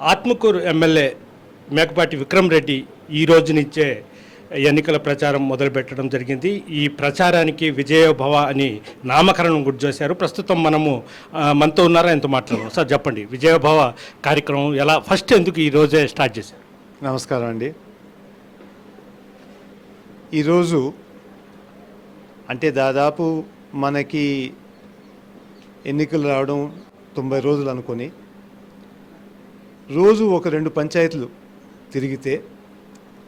Atmakur MLA Mekapati Vikram Reddy ఈ రోజు నుంచే ఎన్నికల ప్రచారం మొదలుపెట్టడం జరిగింది. ఈ ప్రచారానికి విజయభవ అని నామకరణం గుర్తు చేశారు. ప్రస్తుతం మనము మనతో ఉన్నారా? ఎంతో మాట్లాడము సార్ చెప్పండి. విజయభవ కార్యక్రమం ఎలా ఫస్ట్ ఎందుకు ఈ రోజే స్టార్ట్ చేశారు? నమస్కారం అండి. ఈరోజు అంటే దాదాపు మనకి ఎన్నికలు రావడం తొంభై రోజులు అనుకొని రోజు ఒక రెండు పంచాయతీలు తిరిగితే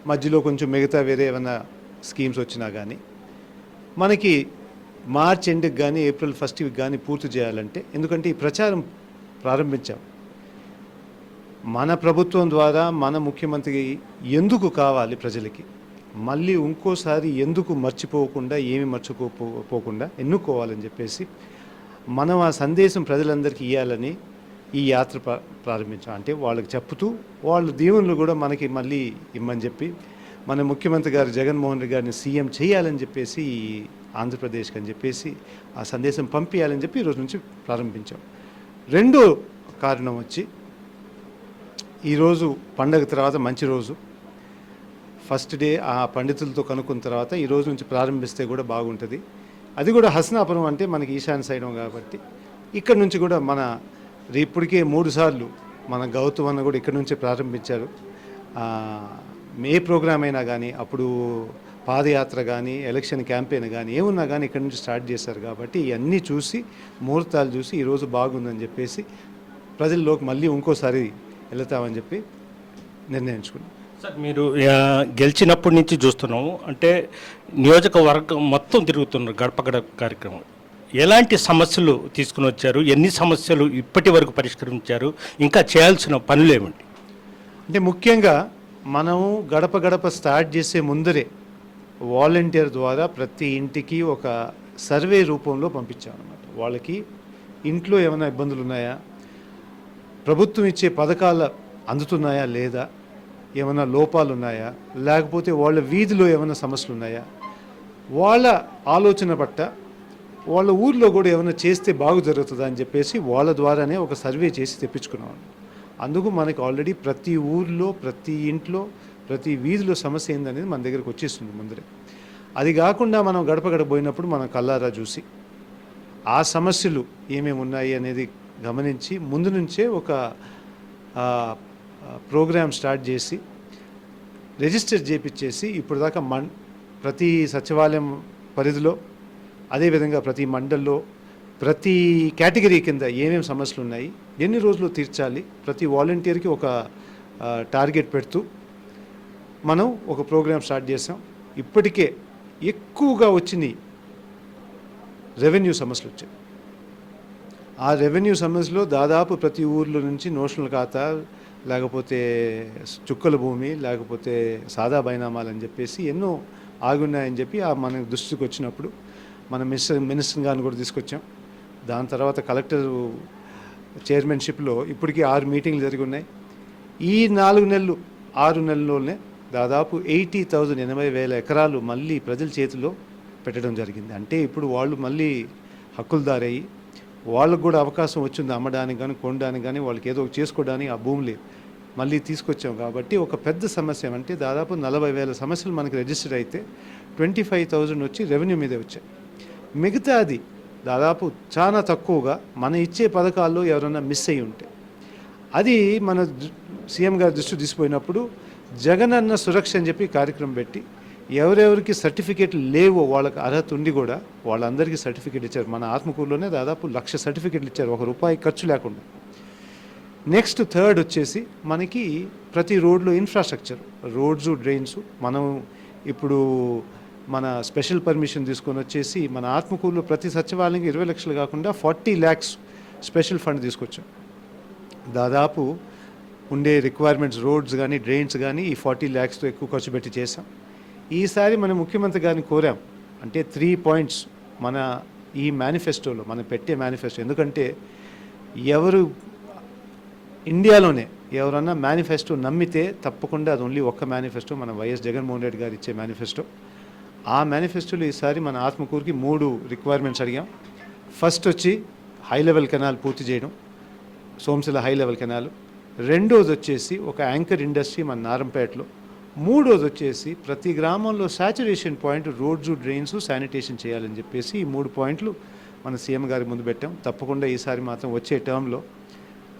మధ్యలో కొంచెం మిగతా వేరే ఏమైనా స్కీమ్స్ వచ్చినా కానీ మనకి మార్చ్ ఎండ్కి కానీ ఏప్రిల్ ఫస్ట్కి కానీ పూర్తి చేయాలంటే ఎందుకంటే ఈ ప్రచారం ప్రారంభించాం. మన ప్రభుత్వం ద్వారా మన ముఖ్యమంత్రి ఎందుకు కావాలి ప్రజలకి? మళ్ళీ ఇంకోసారి ఎందుకు మర్చిపోకుండా ఏమి మర్చిపోకుండా ఎన్నుకోవాలని చెప్పేసి మనం ఆ సందేశం ప్రజలందరికీ ఇవ్వాలని ఈ యాత్ర ప్రారంభించాం. అంటే వాళ్ళకి చెప్పుతూ వాళ్ళ దీవెనలు కూడా మనకి మళ్ళీ ఇమ్మని చెప్పి మన ముఖ్యమంత్రి గారు జగన్మోహన్ రెడ్డి గారిని సీఎం చేయాలని చెప్పేసి ఈ ఆంధ్రప్రదేశ్కి అని చెప్పేసి ఆ సందేశం పంపించాలని చెప్పి ఈరోజు నుంచి ప్రారంభించాం. రెండో కారణం వచ్చి ఈరోజు పండగ తర్వాత మంచి రోజు. ఫస్ట్ డే ఆ పండితులతో కనుక్కున్న తర్వాత ఈ రోజు నుంచి ప్రారంభిస్తే కూడా బాగుంటుంది. అది కూడా హస్నాపురం అంటే మనకి ఈశాన్య సైడం కాబట్టి ఇక్కడ నుంచి కూడా మన ఇప్పటికే మూడు సార్లు మన గౌతమ్ అన్న కూడా ఇక్కడ నుంచే ప్రారంభించారు. ఏ ప్రోగ్రామ్ అయినా కానీ అప్పుడు పాదయాత్ర కానీ ఎలక్షన్ క్యాంపెయిన్ కానీ ఏమున్నా కానీ ఇక్కడ నుంచి స్టార్ట్ చేశారు కాబట్టి ఇవన్నీ చూసి ముహూర్తాలు చూసి ఈరోజు బాగుందని చెప్పేసి ప్రజల్లోకి మళ్ళీ ఇంకోసారి వెళతామని చెప్పి నిర్ణయించుకున్నాం. సార్ మీరు గెలిచినప్పటి నుంచి చూస్తున్నాము. అంటే నియోజకవర్గం మొత్తం తిరుగుతున్నారు గడప గడప కార్యక్రమం. ఎలాంటి సమస్యలు తీసుకుని వచ్చారు? ఎన్ని సమస్యలు ఇప్పటి వరకు పరిష్కరించారు? ఇంకా చేయాల్సిన పనులు ఏమిటి? అంటే ముఖ్యంగా మనము గడప గడప స్టార్ట్ చేసే ముందరే వాలంటీర్ ద్వారా ప్రతి ఇంటికి ఒక సర్వే రూపంలో పంపించామన్నమాట. వాళ్ళకి ఇంట్లో ఏమైనా ఇబ్బందులు ఉన్నాయా ప్రభుత్వం ఇచ్చే పథకాలు అందుతున్నాయా లేదా? ఏమైనా లోపాలు ఉన్నాయా లేకపోతే వాళ్ళ వీధిలో ఏమైనా సమస్యలు ఉన్నాయా వాళ్ళ ఆలోచన పట్ట వాళ్ళ ఊర్లో కూడా ఏమైనా చేస్తే బాగు జరుగుతుందా అని చెప్పేసి వాళ్ళ ద్వారానే ఒక సర్వే చేసి తెప్పించుకున్నాం. అందుకు మనకి ఆల్రెడీ ప్రతి ఊర్లో ప్రతి ఇంట్లో ప్రతి వీధిలో సమస్య ఏందనేది మన దగ్గరకు వచ్చేస్తుంది ముందరే. అది కాకుండా మనం గడప గడప పోయినప్పుడు మనం కల్లారా చూసి ఆ సమస్యలు ఏమేమి ఉన్నాయి అనేది గమనించి ముందు నుంచే ఒక ప్రోగ్రామ్ స్టార్ట్ చేసి రిజిస్టర్ చేపించేసి ఇప్పుడు దాకా మన్ ప్రతి సచివాలయం పరిధిలో అదేవిధంగా ప్రతి మండల్లో ప్రతి కేటగిరీ కింద ఏమేమి సమస్యలు ఉన్నాయి ఎన్ని రోజులు తీర్చాలి ప్రతి వాలంటీర్కి ఒక టార్గెట్ పెడుతూ మనం ఒక ప్రోగ్రాం స్టార్ట్ చేసాం ఇప్పటికే ఎక్కువగా వచ్చినాయి రెవెన్యూ సమస్యలు వచ్చాయి. ఆ రెవెన్యూ సమస్యలో దాదాపు ప్రతి ఊర్లో నుంచి నోషనల్ ఖాతా లేకపోతే చుక్కల భూమి లేకపోతే సాదా బైనామాలు అని చెప్పేసి ఎన్నో ఆగున్నాయని చెప్పి ఆ మన దృష్టికి వచ్చినప్పుడు మన మినిస్టర్ మినిస్టర్ గారిని కూడా తీసుకొచ్చాం. దాని తర్వాత కలెక్టర్ చైర్మన్షిప్లో ఇప్పటికీ ఆరు మీటింగ్లు జరిగి ఉన్నాయి. ఈ నాలుగు నెలలు ఆరు నెలల్లోనే దాదాపు ఎయిటీ థౌజండ్ ఎనభై వేల ఎకరాలు మళ్ళీ ప్రజల చేతిలో పెట్టడం జరిగింది. అంటే ఇప్పుడు వాళ్ళు మళ్ళీ హక్కులదారయ్యి వాళ్ళకు కూడా అవకాశం వచ్చింది అమ్మడానికి కానీ కొనడానికి కానీ వాళ్ళకి ఏదో చేసుకోవడానికి ఆ భూములు మళ్ళీ తీసుకొచ్చాం కాబట్టి ఒక పెద్ద సమస్య అంటే దాదాపు నలభై వేల సమస్యలు మనకి రిజిస్టర్ అయితే ట్వంటీ ఫైవ్ థౌజండ్ వచ్చి రెవెన్యూ మీదే వచ్చాయి. మిగతాది దాదాపు చాలా తక్కువగా మన ఇచ్చే పథకాల్లో ఎవరైనా మిస్ అయ్యి ఉంటే. అది మన సీఎం గారి దృష్టి తీసుకుపోయినప్పుడు జగనన్న సురక్ష అని చెప్పి కార్యక్రమం పెట్టి ఎవరెవరికి సర్టిఫికేట్ లేవో వాళ్ళకి అర్హత ఉండి కూడా వాళ్ళందరికీ సర్టిఫికేట్ ఇచ్చారు. మన ఆత్మకూరులోనే దాదాపు లక్ష సర్టిఫికేట్లు ఇచ్చారు. ఒక రూపాయి ఖర్చు లేకుండా. నెక్స్ట్ థర్డ్ వచ్చేసి మనకి ప్రతి రోడ్లో ఇన్ఫ్రాస్ట్రక్చర్. రోడ్స్ డ్రైన్స్ మనం ఇప్పుడు మన స్పెషల్ పర్మిషన్ తీసుకొని వచ్చేసి మన ఆత్మకూరులో ప్రతి సచివాలయంకి ఇరవై లక్షలు కాకుండా ఫార్టీ ల్యాక్స్ స్పెషల్ ఫండ్ తీసుకొచ్చాం. దాదాపు ఉండే రిక్వైర్మెంట్స్ రోడ్స్ కానీ డ్రైన్స్ కానీ ఈ ఫార్టీ ల్యాక్స్తో ఎక్కువ ఖర్చు పెట్టి చేసాం ఈసారి మన ముఖ్యమంత్రి గారిని కోరాం. అంటే త్రీ పాయింట్స్ మన ఈ మేనిఫెస్టోలో మనం పెట్టే మేనిఫెస్టో. ఎందుకంటే ఎవరు ఇండియాలోనే ఎవరన్నా మేనిఫెస్టో నమ్మితే తప్పకుండా అది ఓన్లీ ఒక్క మేనిఫెస్టో మన వైఎస్ జగన్మోహన్ రెడ్డి గారు ఇచ్చే మేనిఫెస్టో. ఆ మేనిఫెస్టోలో ఈసారి మన ఆత్మకూరుకి మూడు రిక్వైర్మెంట్స్ అడిగాం. ఫస్ట్ వచ్చి హై లెవెల్ కెనాల్ పూర్తి చేయడం సోమశిల హై లెవెల్ కెనాల్ రెండోది వచ్చేసి ఒక యాంకర్ ఇండస్ట్రీ మన నారంపేటలో. మూడోది వచ్చేసి ప్రతి గ్రామంలో saturation point roads drains sanitation చేయాలని చెప్పేసి ఈ మూడు పాయింట్లు మన సీఎం గారి ముందు పెట్టాం. తప్పకుండా ఈసారి మాత్రం వచ్చే టర్మ్లో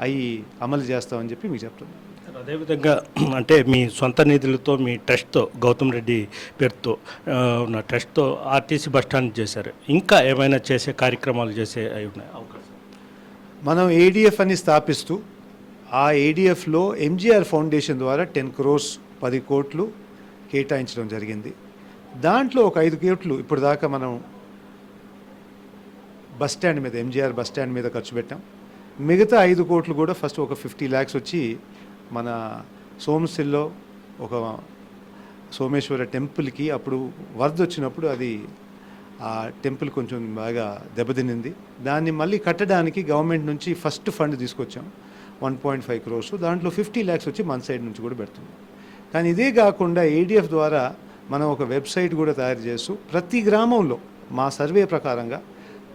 అవి అమలు చేస్తామని చెప్పి మీకు చెప్తున్నాను అదేవిధంగా అంటే మీ సొంత నిధులతో మీ ట్రస్ట్తో గౌతమ్ రెడ్డి పేరుతో ఉన్న ట్రస్ట్తో ఆర్టీసీ బస్ స్టాండ్ చేశారు. ఇంకా ఏమైనా చేసే కార్యక్రమాలు చేసే అవి ఉన్నాయి? అవకాశం. మనం ఏడిఎఫ్ అని స్థాపిస్తూ ఆ ఏడిఎఫ్లో ఎంజీఆర్ ఫౌండేషన్ ద్వారా టెన్ క్రోర్స్ పది కోట్లు కేటాయించడం జరిగింది. దాంట్లో ఒక ఐదు కోట్లు ఇప్పుడు దాకా మనం బస్ స్టాండ్ మీద ఎంజీఆర్ బస్ స్టాండ్ మీద ఖర్చు పెట్టాం. మిగతా ఐదు కోట్లు కూడా ఫస్ట్ ఒక ఫిఫ్టీ ల్యాక్స్ వచ్చి మన సోమశిల్లో ఒక సోమేశ్వర టెంపుల్కి అప్పుడు వరద వచ్చినప్పుడు అది ఆ టెంపుల్ కొంచెం బాగా దెబ్బతినింది. దాన్ని మళ్ళీ కట్టడానికి గవర్నమెంట్ నుంచి ఫస్ట్ ఫండ్ తీసుకొచ్చాం. One point five crores. దాంట్లో ఫిఫ్టీ ల్యాక్స్ వచ్చి మన సైడ్ నుంచి కూడా పెడుతున్నాం. కానీ ఇదే కాకుండా ఏడిఎఫ్ ద్వారా మనం ఒక వెబ్సైట్ కూడా తయారు చేస్తూ ప్రతి గ్రామంలో మా సర్వే ప్రకారంగా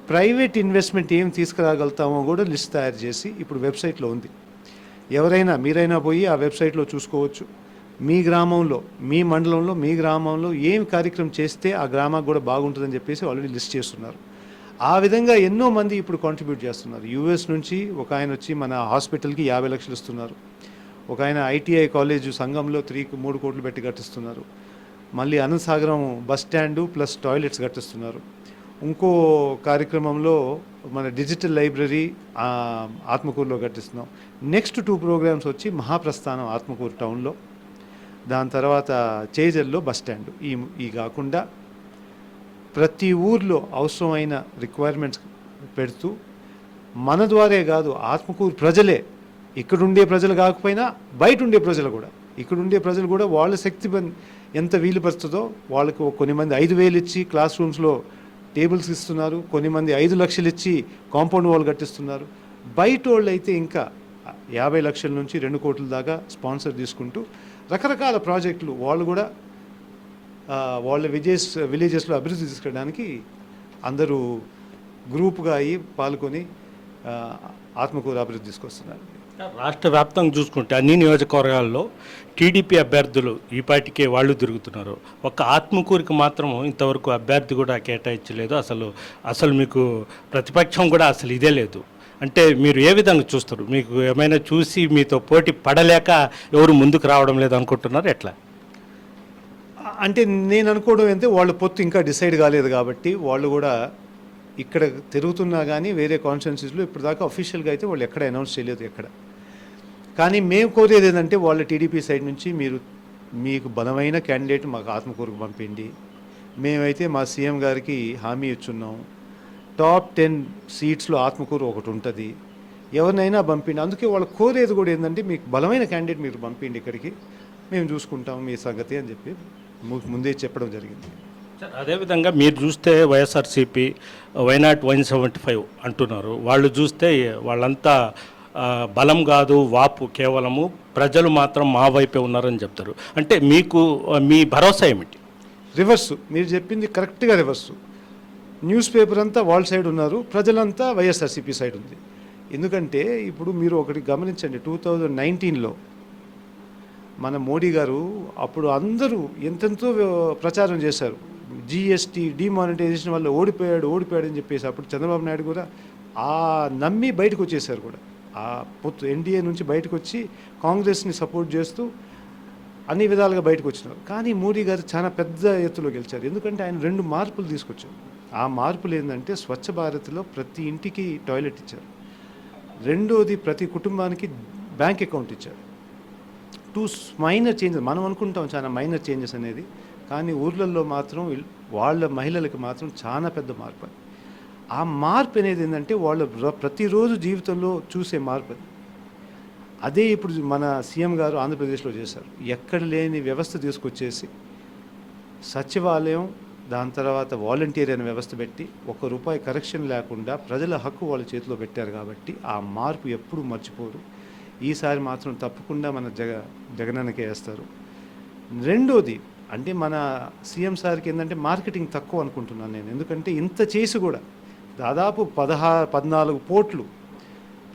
ప్రైవేట్ ఇన్వెస్ట్మెంట్ ఏం తీసుకురాగలుగుతామో కూడా లిస్ట్ తయారు చేసి ఇప్పుడు వెబ్సైట్లో ఉంది. ఎవరైనా మీరైనా పోయి ఆ వెబ్సైట్లో చూసుకోవచ్చు. మీ గ్రామంలో మీ మండలంలో మీ గ్రామంలో ఏం కార్యక్రమం చేస్తే ఆ గ్రామానికి కూడా బాగుంటుందని చెప్పేసి ఆల్రెడీ లిస్ట్ చేస్తున్నారు. ఆ విధంగా ఎన్నో మంది ఇప్పుడు కాంట్రిబ్యూట్ చేస్తున్నారు. యూఎస్ నుంచి ఒక ఆయన వచ్చి మన హాస్పిటల్కి యాభై లక్షలు ఇస్తున్నారు. ఒక ఆయన ఐటీఐ కాలేజ్ సంఘంలో త్రీ మూడు కోట్లు పెట్టి కట్టిస్తున్నారు. మళ్ళీ Anantasagaram bus stand plus toilets కట్టిస్తున్నారు. ఇంకో కార్యక్రమంలో మన డిజిటల్ లైబ్రరీ ఆత్మకూరులో కట్టిస్తున్నాం. నెక్స్ట్ టూ ప్రోగ్రామ్స్ వచ్చి మహాప్రస్థానం ఆత్మకూరు టౌన్లో. దాని తర్వాత చేజల్లో బస్ స్టాండ్. ఈ ఈ కాకుండా ప్రతి ఊర్లో అవసరమైన రిక్వైర్మెంట్స్ పెడుతూ మన ద్వారే కాదు ఆత్మకూరు ప్రజలే ఇక్కడుండే ప్రజలు కాకపోయినా బయట ఉండే ప్రజలు కూడా. ఇక్కడుండే ప్రజలు కూడా వాళ్ళ శక్తి పన్- ఎంత వీలుపరుస్తుందో వాళ్ళకు కొన్ని మంది ఐదు వేలు ఇచ్చి క్లాస్ రూమ్స్లో టేబుల్స్ ఇస్తున్నారు కొన్ని మంది ఐదు లక్షలు ఇచ్చి కాంపౌండ్ వాల్ కట్టిస్తున్నారు. బయట వాళ్ళు అయితే ఇంకా యాభై లక్షల నుంచి రెండు కోట్ల దాకా స్పాన్సర్ తీసుకుంటూ రకరకాల ప్రాజెక్టులు వాళ్ళు కూడా వాళ్ళ విజేస్ విలేజెస్లో అభివృద్ధి తీసుకెళ్ళడానికి అందరూ గ్రూప్గా అయ్యి పాల్గొని ఆత్మకూర ఆత్మకూరు అభివృద్ధి తీసుకొస్తున్నారు. రాష్ట్ర వ్యాప్తంగా చూసుకుంటే అన్ని నియోజకవర్గాల్లో టీడీపీ అభ్యర్థులు ఈ పాటికే వాళ్ళు తిరుగుతున్నారు. ఒక్క ఆత్మకూరికి మాత్రం ఇంతవరకు అభ్యర్థి కూడా కేటాయించలేదు. అసలు అసలు మీకు ప్రతిపక్షం కూడా అసలు ఇదే లేదు. అంటే మీరు ఏ విధంగా చూస్తారు? మీకు ఏమైనా చూసి మీతో పోటీ పడలేక ఎవరు ముందుకు రావడం లేదు అనుకుంటున్నారు? ఎట్లా? అంటే నేను అనుకోవడం ఏంటంటే వాళ్ళ పొత్తు ఇంకా డిసైడ్ కాలేదు కాబట్టి వాళ్ళు కూడా ఇక్కడ తిరుగుతున్నా కానీ వేరే కాన్స్టిట్యున్సీస్లో ఇప్పుడు దాకా అఫీషియల్గా అయితే వాళ్ళు ఎక్కడ అనౌన్స్ చేయలేదు ఎక్కడ. కానీ మేము కోరేది ఏంటంటే వాళ్ళ టీడీపీ సైడ్ నుంచి మీరు మీకు బలమైన క్యాండిడేట్ మాకు ఆత్మకూరుకు పంపిండి. మేమైతే మా సీఎం గారికి హామీ ఇచ్చున్నాం. టాప్ టెన్ సీట్స్లో ఆత్మకూరు ఒకటి ఉంటుంది. ఎవరినైనా పంపిండి. అందుకే వాళ్ళు కోరేది కూడా ఏంటంటే మీకు బలమైన క్యాండిడేట్ మీరు పంపిండి ఇక్కడికి. మేము చూసుకుంటాం మీ సంగతి అని చెప్పి ముందే చెప్పడం జరిగింది. అదేవిధంగా మీరు చూస్తే YSRCP why not one seventy five అంటున్నారు. వాళ్ళు చూస్తే వాళ్ళంతా బలం కాదు వాపు కేవలము ప్రజలు మాత్రం మా వైపే ఉన్నారని చెప్తారు. అంటే మీకు మీ భరోసా ఏమిటి? రివర్స్ మీరు చెప్పింది కరెక్ట్గా రివర్స్. న్యూస్ పేపర్ అంతా వాళ్ళ సైడ్ ఉన్నారు ప్రజలంతా వైఎస్ఆర్సీపీ సైడ్ ఉంది. ఎందుకంటే ఇప్పుడు మీరు ఒకటి గమనించండి టూ థౌజండ్ నైన్టీన్లో మన మోడీ గారు అప్పుడు అందరూ ఎంతెంతో ప్రచారం చేశారు. జిఎస్టీ డిమానిటైజేషన్ వల్ల ఓడిపోయాడు ఓడిపోయాడు అని చెప్పేసి అప్పుడు చంద్రబాబు నాయుడు కూడా ఆ నమ్మి బయటకు వచ్చేసారు కూడా. ఆ పొత్తు ఎన్డీఏ నుంచి బయటకు వచ్చి కాంగ్రెస్ని సపోర్ట్ చేస్తూ అన్ని విధాలుగా బయటకు వచ్చినారు కానీ మోడీ గారు చాలా పెద్ద ఎత్తులో గెలిచారు. ఎందుకంటే ఆయన రెండు మార్పులు తీసుకొచ్చారు. ఆ మార్పులు ఏంటంటే స్వచ్ఛ భారత్లో ప్రతి ఇంటికి టాయిలెట్ ఇచ్చారు. రెండోది ప్రతి కుటుంబానికి బ్యాంక్ అకౌంట్ ఇచ్చారు. టూ మైనర్ చేంజెస్ మనం అనుకుంటాం చాలా మైనర్ చేంజెస్ అనేది కానీ ఊర్లలో మాత్రం వాళ్ళ మహిళలకు మాత్రం చాలా పెద్ద మార్పు. అది. ఆ మార్పు అనేది ఏంటంటే వాళ్ళ ప్రతిరోజు జీవితంలో చూసే మార్పు. అదే ఇప్పుడు మన సీఎం గారు ఆంధ్రప్రదేశ్లో చేశారు. ఎక్కడ లేని వ్యవస్థ తీసుకొచ్చేసి సచివాలయం దాని తర్వాత వాలంటీర్ అనే వ్యవస్థ పెట్టి ఒక్క రూపాయి కరెక్షన్ లేకుండా ప్రజల హక్కు వాళ్ళ చేతిలో పెట్టారు కాబట్టి ఆ మార్పు ఎప్పుడూ మర్చిపోరు. ఈసారి మాత్రం తప్పకుండా మన జగ జగనన్నకే వేస్తారు. రెండోది అంటే మన సీఎం సార్కి ఏంటంటే మార్కెటింగ్ తక్కువ అనుకుంటున్నాను నేను. ఎందుకంటే ఇంత చేసి కూడా దాదాపు పదహా పద్నాలుగు పోట్లు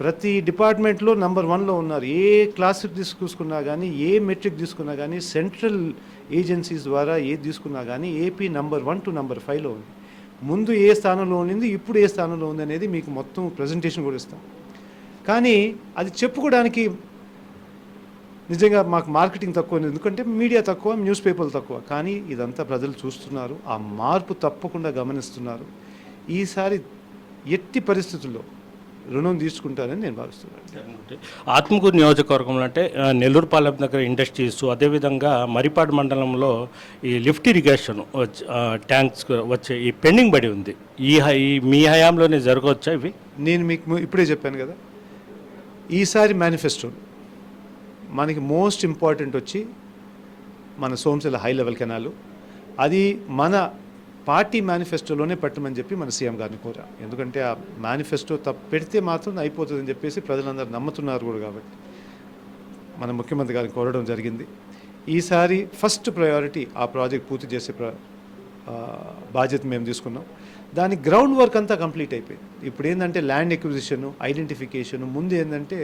ప్రతి డిపార్ట్మెంట్లో నంబర్ వన్లో ఉన్నారు. ఏ క్లాసిక్ తీసుకున్నా కానీ ఏ మెట్రిక్ తీసుకున్నా కానీ సెంట్రల్ ఏజెన్సీస్ ద్వారా ఏది తీసుకున్నా కానీ AP number one two number ఫైవ్లో ఉంది. ముందు ఏ స్థానంలో ఉండింది ఇప్పుడు ఏ స్థానంలో ఉంది అనేది మీకు మొత్తం ప్రజెంటేషన్ కూడా ఇస్తాం. కానీ అది చెప్పుకోవడానికి నిజంగా మాకు మార్కెటింగ్ తక్కువ ఉంది. ఎందుకంటే మీడియా తక్కువ న్యూస్ పేపర్లు తక్కువ. కానీ ఇదంతా ప్రజలు చూస్తున్నారు. ఆ మార్పు తప్పకుండా గమనిస్తున్నారు. ఈసారి ఎట్టి పరిస్థితుల్లో రుణం తీసుకుంటారని నేను భావిస్తున్నాను. ఆత్మకూరు నియోజకవర్గంలో అంటే ఆ, నెల్లూరుపాలెం దగ్గర ఇండస్ట్రీస్ అదేవిధంగా మరిపాడు మండలంలో ఈ లిఫ్ట్ ఇరిగేషన్ ట్యాంక్స్ వచ్చే ఈ పెండింగ్ పడి ఉంది. ఈ హై- ఈ మీ హయాంలోనే జరగవచ్చా ఇవి? నేను మీకు ఇప్పుడే చెప్పాను కదా. ఈసారి మేనిఫెస్టో మనకి మోస్ట్ ఇంపార్టెంట్ వచ్చి మన సోమశిల హై లెవెల్ కెనాలు అది మన పార్టీ మేనిఫెస్టోలోనే పెట్టమని చెప్పి మన సీఎం గారిని కోరా. ఎందుకంటే ఆ మేనిఫెస్టో తప్ప పెడితే మాత్రం అయిపోతుందని చెప్పేసి ప్రజలందరూ నమ్ముతున్నారు కూడా కాబట్టి. మన ముఖ్యమంత్రి గారిని కోరడం జరిగింది. ఈసారి ఫస్ట్ ప్రయారిటీ ఆ ప్రాజెక్ట్ పూర్తి చేసే ప్ర బాధ్యత మేము తీసుకున్నాం. దాని గ్రౌండ్ వర్క్ అంతా కంప్లీట్ అయిపోయింది. ఇప్పుడు ఏంటంటే ల్యాండ్ ఎక్విజిషన్ ఐడెంటిఫికేషన్ ముందు ఏంటంటే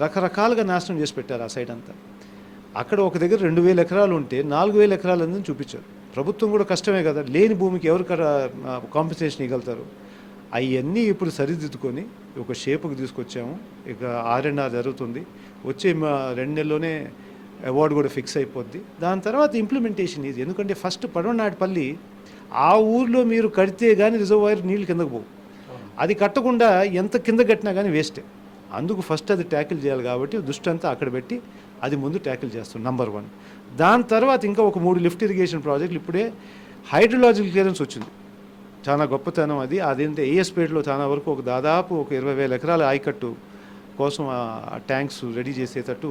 రకరకాలుగా నాశనం చేసి పెట్టారు ఆ సైడ్ అంతా. అక్కడ ఒక దగ్గర రెండు వేల ఎకరాలు ఉంటే నాలుగు వేల ఎకరాలు అందని చూపించారు. ప్రభుత్వం కూడా కష్టమే కదా. లేని భూమికి ఎవరు కాంపెన్సేషన్ ఇవ్వగలుగుతారు? అవన్నీ ఇప్పుడు సరిదిద్దుకొని ఒక షేపుకి తీసుకొచ్చాము. ఇక ఆర్ అండ్ ఆర్ జరుగుతుంది. వచ్చే మా రెండు నెలల్లోనే అవార్డు కూడా ఫిక్స్ అయిపోద్ది. దాని తర్వాత ఇంప్లిమెంటేషన్ ఇది. ఎందుకంటే ఫస్ట్ పడవనాటిపల్లి ఆ ఊర్లో మీరు కడితే కానీ రిజర్వాయర్ నీళ్ళు కిందకు పోవు. అది కట్టకుండా ఎంత కింద కట్టినా కానీ వేస్టే అందుకు ఫస్ట్ అది ట్యాకిల్ చేయాలి కాబట్టి దృష్టి అంతా అక్కడ పెట్టి అది ముందు ట్యాకిల్ చేస్తాం నంబర్ వన్ దాని తర్వాత ఇంకా ఒక మూడు లిఫ్ట్ ఇరిగేషన్ ప్రాజెక్టులు ఇప్పుడే హైడ్రలాజికల్ క్లియరెన్స్ వచ్చింది. చాలా గొప్పతనం అది. అదేంటే ఏఎస్పేటలో చాలా వరకు ఒక దాదాపు ఒక ఇరవై వేల ఎకరాల ఆయకట్టు కోసం ఆ ట్యాంక్స్ రెడీ చేసేటట్టు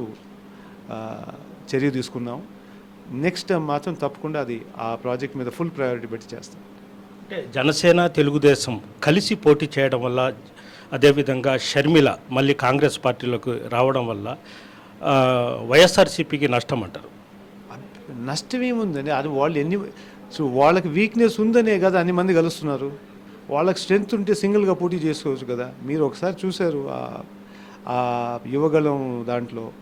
చర్య తీసుకున్నాం. నెక్స్ట్ మాత్రం తప్పకుండా అది ఆ ప్రాజెక్ట్ మీద ఫుల్ ప్రయారిటీ పెట్టి చేస్తాం. అంటే జనసేన తెలుగుదేశం కలిసి పోటీ చేయడం వల్ల అదేవిధంగా షర్మిల మళ్ళీ కాంగ్రెస్ పార్టీలోకి రావడం వల్ల వైఎస్ఆర్సీపీకి నష్టం అంటారు. నష్టం ఏముందండి అది వాళ్ళు ఎన్ని సో వాళ్ళకి వీక్నెస్ ఉందనే కదా అన్ని మంది కలుస్తున్నారు. వాళ్ళకి స్ట్రెంగ్త్ ఉంటే సింగిల్గా పోటీ చేసుకోవచ్చు కదా. మీరు ఒకసారి చూశారు ఆ- యువగలం దాంట్లో.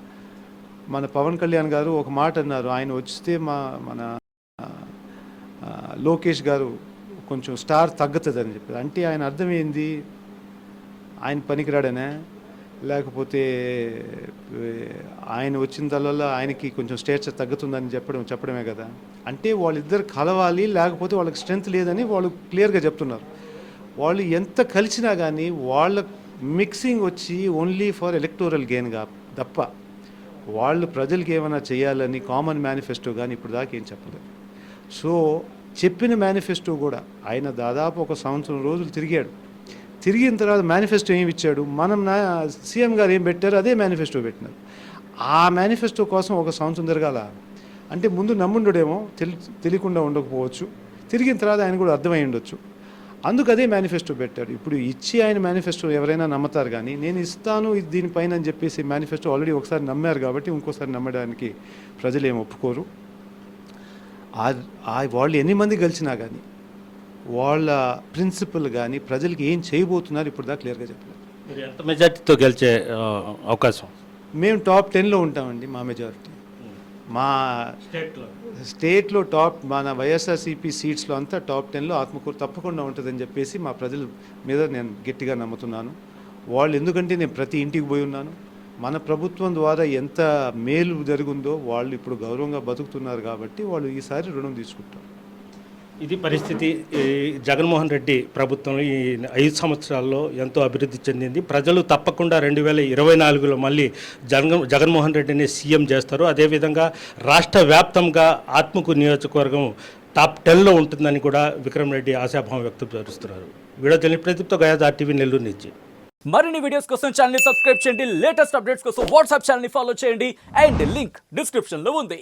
మన పవన్ కళ్యాణ్ గారు ఒక మాట అన్నారు. ఆయన వచ్చితే మా మన లోకేష్ గారు కొంచెం స్టార్ తగ్గుతుందని చెప్పారు. అంటే ఆయన అర్థమైంది ఆయన పనికిరాడనే? లేకపోతే ఆయన వచ్చిన తర్వాత ఆయనకి కొంచెం స్టేచర్ తగ్గుతుందని చెప్పడం చెప్పడమే కదా. అంటే వాళ్ళిద్దరు కలవాలి లేకపోతే వాళ్ళకి స్ట్రెంగ్త్ లేదని వాళ్ళు క్లియర్గా చెప్తున్నారు. వాళ్ళు ఎంత కలిసినా కానీ వాళ్ళ మిక్సింగ్ వచ్చి ఓన్లీ ఫర్ ఎలక్టోరల్ గెయిన్గా తప్ప వాళ్ళు ప్రజలకి ఏమైనా చేయాలని కామన్ మేనిఫెస్టో కానీ ఇప్పుడు దాకా ఏం చెప్పలేదు. సో చెప్పిన మేనిఫెస్టో కూడా ఆయన దాదాపు ఒక సంవత్సరం రోజులు తిరిగాడు. తిరిగిన తర్వాత మేనిఫెస్టో ఏమి ఇచ్చాడు మనం నా సీఎం గారు ఏం పెట్టారు అదే మేనిఫెస్టో పెట్టినారు. ఆ మేనిఫెస్టో కోసం ఒక సంవత్సరం తిరగాల. అంటే ముందు నమ్ముండడేమో తెలి తెలియకుండా ఉండకపోవచ్చు. తిరిగిన తర్వాత ఆయన కూడా అర్థమై ఉండొచ్చు. అందుకు అదే మేనిఫెస్టో పెట్టాడు. ఇప్పుడు ఇచ్చి ఆయన మేనిఫెస్టో ఎవరైనా నమ్ముతారు కానీ నేను ఇస్తాను ఇది దీనిపైన అని చెప్పేసి మేనిఫెస్టో ఆల్రెడీ ఒకసారి నమ్మారు కాబట్టి ఇంకోసారి నమ్మడానికి ప్రజలు ఏం ఒప్పుకోరు. ఆ- ఆ వాళ్ళు ఎన్ని మంది కలిసినా కానీ వాళ్ళ ప్రిన్సిపల్ కానీ ప్రజలకి ఏం చేయబోతున్నారు ఇప్పుడు దాకా క్లియర్గా చెప్పలేదు. ఎంత మెజార్టీతో గెలిచే అవకాశం? మేము టాప్ టెన్లో ఉంటామండి మా మెజారిటీ. మా స్టేట్లో? స్టేట్లో టాప్ మన వైఎస్ఆర్సీపీ సీట్స్లో అంతా టాప్ టెన్లో ఆత్మకూరు తప్పకుండా ఉంటుందని చెప్పేసి మా ప్రజల మీద నేను గట్టిగా నమ్ముతున్నాను. వాళ్ళు ఎందుకంటే నేను ప్రతి ఇంటికి పోయి ఉన్నాను. మన ప్రభుత్వం ద్వారా ఎంత మేలు జరిగిందో వాళ్ళు ఇప్పుడు గౌరవంగా బతుకుతున్నారు కాబట్టి వాళ్ళు ఈసారి రుణం తీసుకుంటారు. ఇది పరిస్థితి జగన్మోహన్ రెడ్డి ప్రభుత్వంలో ఈ ఐదు సంవత్సరాల్లో ఎంతో అభివృద్ధి చెందింది. ప్రజలు తప్పకుండా రెండు వేల ఇరవై నాలుగులో మళ్ళీ జగన్ జగన్మోహన్ రెడ్డిని సీఎం చేస్తారు. అదేవిధంగా రాష్ట్ర వ్యాప్తంగా ఆత్మకు నియోజకవర్గం టాప్ టెన్లో ఉంటుందని కూడా విక్రమ్ రెడ్డి ఆశాభావం వ్యక్తం చేస్తున్నారు వీడియో తెలియని ప్రదీప్తో గయాజ్ ఆర్టీవీ నెల్లూరు నుంచి. మరిన్ని వీడియోస్ కోసం ఛానల్ సబ్స్క్రైబ్ చేయండి. లేటెస్ట్ అప్డేట్స్ కోసం వాట్సాప్ ఛానల్ని ఫాలో చేయండి. అండ్ లింక్ డిస్క్రిప్షన్లో ఉంది.